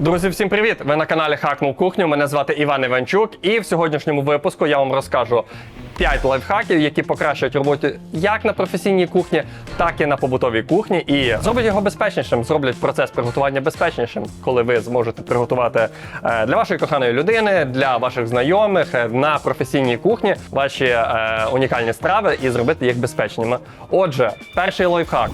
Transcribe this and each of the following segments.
Друзі, всім привіт! Ви на каналі Хакнув кухню. Мене звати Іван Іванчук, і в сьогоднішньому випуску я вам розкажу 5 лайфхаків, які покращують роботу як на професійній кухні, так і на побутовій кухні. І зроблять його безпечнішим, зроблять процес приготування безпечнішим, коли ви зможете приготувати е, для вашої коханої людини, для ваших знайомих е, на професійній кухні ваші е, унікальні страви і зробити їх безпечними. Отже, перший лайфхак.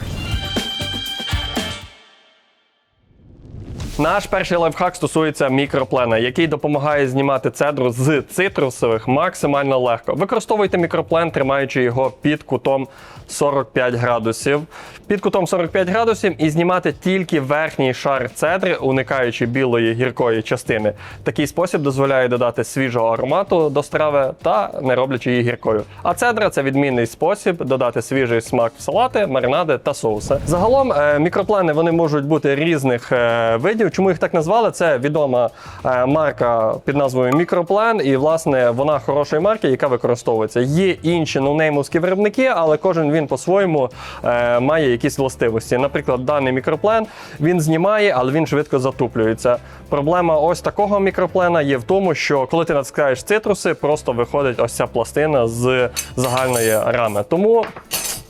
Наш перший лайфхак стосується мікроплена, який допомагає знімати цедру з цитрусових максимально легко. Використовуйте мікроплен, тримаючи його під кутом 45 градусів. Під кутом 45 градусів і знімати тільки верхній шар цедри, уникаючи білої гіркої частини. Такий спосіб дозволяє додати свіжого аромату до страви та не роблячи її гіркою. А цедра це відмінний спосіб додати свіжий смак в салати, маринади та соуси. Загалом е, мікроплени вони можуть бути різних е, видів. Чому їх так назвали? Це відома е, марка під назвою Мікроплен, і власне вона хорошої марки, яка використовується. Є інші ноунеймовські виробники, але кожен він по-своєму е, має якісь властивості. Наприклад, даний мікроплен він знімає, але він швидко затуплюється. Проблема ось такого мікроплена є в тому, що коли ти натискаєш цитруси, просто виходить ось ця пластина з загальної рами. Тому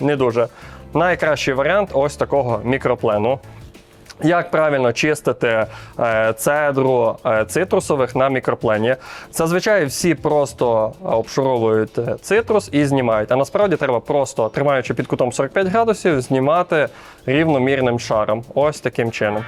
не дуже. Найкращий варіант ось такого мікроплену. Як правильно чистити е, цедру е, цитрусових на мікроплені? Зазвичай всі просто обшуровують е, цитрус і знімають. А насправді треба просто, тримаючи під кутом 45 градусів, знімати рівномірним шаром. Ось таким чином.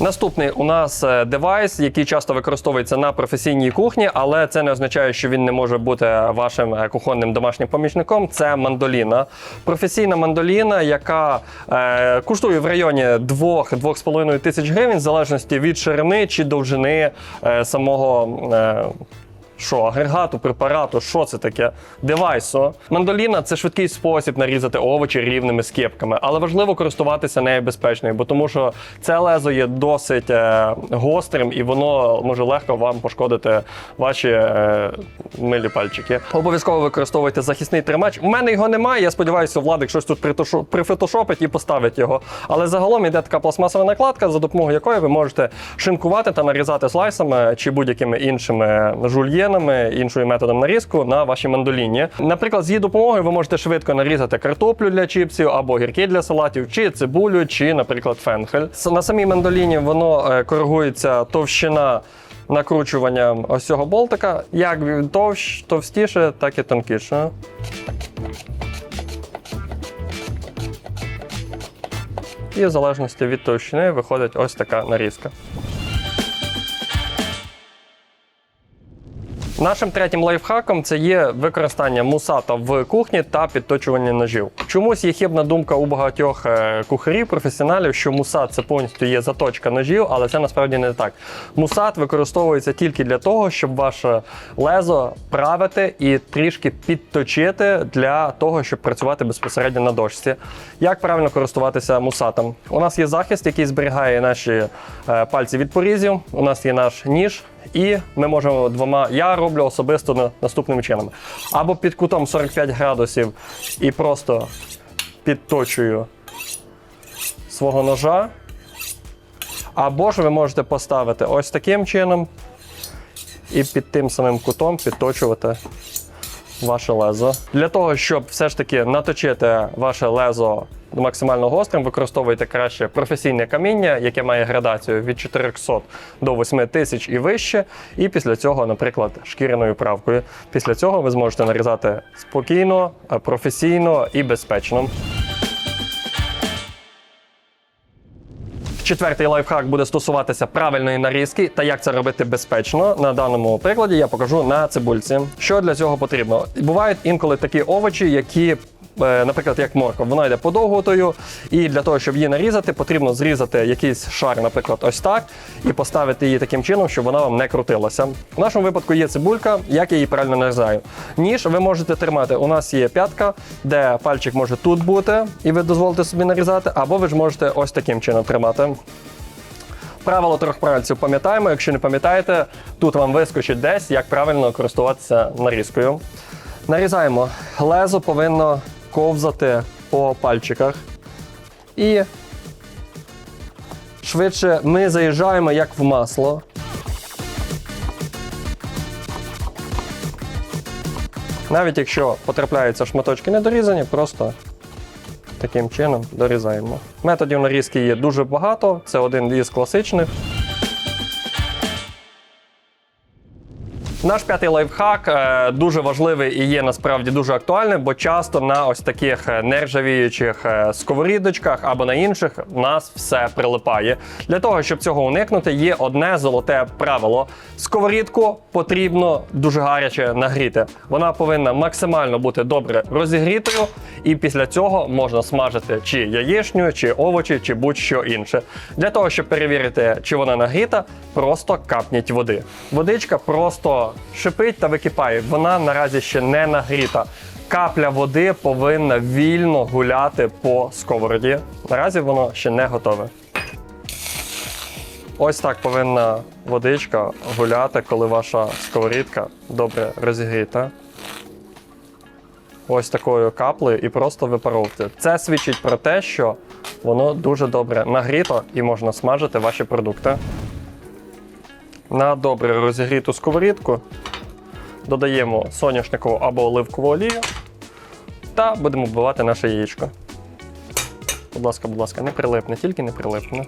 Наступний у нас е, девайс, який часто використовується на професійній кухні, але це не означає, що він не може бути вашим е, кухонним домашнім помічником. Це мандоліна. Професійна мандоліна, яка е, коштує в районі 2-2,5 тисяч гривень, в залежності від ширини чи довжини е, самого. Е, що, агрегату, препарату, що це таке? Девайсу. Мандоліна це швидкий спосіб нарізати овочі рівними скипками, але важливо користуватися нею безпечно, бо тому що це лезо є досить е, гострим і воно може легко вам пошкодити ваші е, милі пальчики. Обов'язково використовуйте захисний тримач. У мене його немає. Я сподіваюся, владик щось тут прифотошопить і поставить його. Але загалом йде така пластмасова накладка, за допомогою якої ви можете шинкувати та нарізати слайсами чи будь-якими іншими жульєнами, іншою методом нарізку на вашій мандоліні. Наприклад, з її допомогою ви можете швидко нарізати картоплю для чіпсів або гірки для салатів, чи цибулю, чи, наприклад, фенхель. На самій мандоліні воно е, коригується товщина. Накручуванням ось цього болтика, як товщ, товстіше, так і тонкіше. І в залежності від товщини виходить ось така нарізка. Нашим третім лайфхаком це є використання мусата в кухні та підточування ножів. Чомусь є хибна думка у багатьох е, кухарів, професіоналів, що мусат це повністю є заточка ножів, але це насправді не так. Мусат використовується тільки для того, щоб ваше лезо правити і трішки підточити для того, щоб працювати безпосередньо на дошці. Як правильно користуватися мусатом? У нас є захист, який зберігає наші е, пальці від порізів. У нас є наш ніж. І ми можемо двома. Я роблю особисто на- наступним чином: або під кутом 45 градусів і просто підточую свого ножа. Або ж ви можете поставити ось таким чином і під тим самим кутом підточувати ваше лезо. Для того, щоб все ж таки наточити ваше лезо максимально гострим, використовуйте краще професійне каміння, яке має градацію від 400 до 8000 і вище. І після цього, наприклад, шкіряною правкою. Після цього ви зможете нарізати спокійно, е, професійно і безпечно. Четвертий лайфхак буде стосуватися правильної нарізки та як це робити безпечно. На даному прикладі я покажу на цибульці. Що для цього потрібно? Бувають інколи такі овочі, які. Е, Наприклад, як морква, вона йде подовготою, і для того, щоб її нарізати, потрібно зрізати якийсь шар, наприклад, ось так, і поставити її таким чином, щоб вона вам не крутилася. В нашому випадку є цибулька, як я її правильно нарізаю. Ніж ви можете тримати. У нас є п'ятка, де пальчик може тут бути, і ви дозволите собі нарізати, або ви ж можете ось таким чином тримати. Правило трьох пальців пам'ятаємо. Якщо не пам'ятаєте, тут вам вискочить десь, як правильно користуватися нарізкою. Нарізаємо. Лезо повинно ковзати по пальчиках. І швидше ми заїжджаємо як в масло. Навіть якщо потрапляються шматочки недорізані, просто таким чином дорізаємо. Методів нарізки є дуже багато, це один із класичних. Наш п'ятий лайфхак е, дуже важливий і є насправді дуже актуальним, бо часто на ось таких е, нержавіючих е, сковорідочках або на інших нас все прилипає. Для того, щоб цього уникнути, є одне золоте правило: сковорідку потрібно дуже гаряче нагріти. Вона повинна максимально бути добре розігрітою, і після цього можна смажити чи яєчню, чи овочі, чи будь-що інше. Для того, щоб перевірити, чи вона нагріта, просто капніть води. Водичка просто шипить та википає. Вона наразі ще не нагріта. Капля води повинна вільно гуляти по сковороді. Наразі воно ще не готове. Ось так повинна водичка гуляти, коли ваша сковорідка добре розігріта. Ось такою каплею і просто випаровуйте. Це свідчить про те, що воно дуже добре нагріто і можна смажити ваші продукти. На добре розігріту сковорідку додаємо соняшникову або оливкову олію та будемо вбивати наше яєчко. Будь ласка, будь ласка, не прилипне, тільки не прилипне.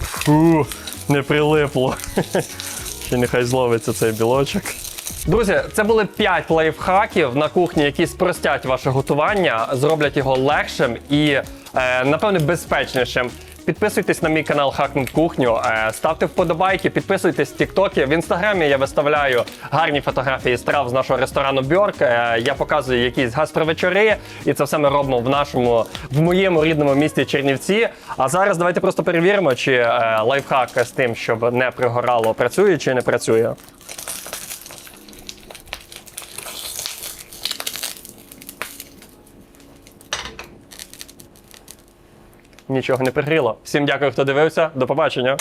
Фу, не прилипло. Ще нехай зловиться цей білочок. Друзі, це були 5 лайфхаків на кухні, які спростять ваше готування, зроблять його легшим і, е, напевне, безпечнішим. Підписуйтесь на мій канал Хакнуть кухню, е, ставте вподобайки, підписуйтесь в Тіктокі. В інстаграмі я виставляю гарні фотографії страв з нашого ресторану Бьорк. Е, я показую якісь гастровечори, і це все ми робимо в нашому, в моєму рідному місті Чернівці. А зараз давайте просто перевіримо, чи е, лайфхак з тим, щоб не пригорало, працює чи не працює. Нічого не пригріло. Всім дякую, хто дивився. До побачення.